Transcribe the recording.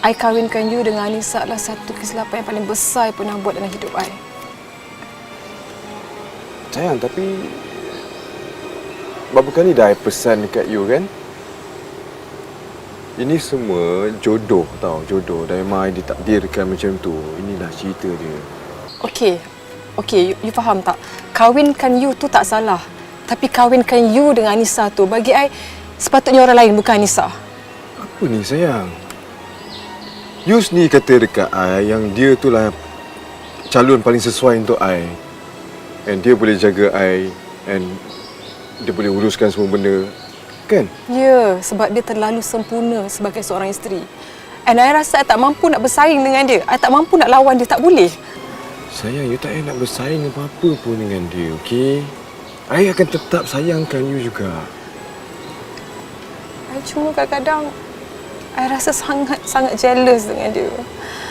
I kahwinkan you dengan Anissa adalah satu kesilapan yang paling besar yang pernah buat dalam hidup I. Sayang, tapi... Berapa kali dah I pesan dekat you kan? Ini semua jodoh tau, jodoh. Dan memang I ditakdirkan macam tu. Inilah cerita dia. Okey. Okey, you, you faham tak? Kahwinkan you tu tak salah. Tapi kahwinkan you dengan Anissa tu bagi I sepatutnya orang lain bukan Anissa. Apa ni sayang? You sendiri kata dekat I yang dia tu lah calon paling sesuai untuk I. And dia boleh jaga I and dia boleh uruskan semua benda. Kan? Ya, sebab dia terlalu sempurna sebagai seorang isteri. And I rasa I tak mampu nak bersaing dengan dia. I tak mampu nak lawan dia, tak boleh. Sayang, you tak payah nak bersaing apa-apa pun dengan dia, okey? I akan tetap sayangkan you juga. I cuma kadang-kadang I rasa sangat-sangat jealous dengan dia.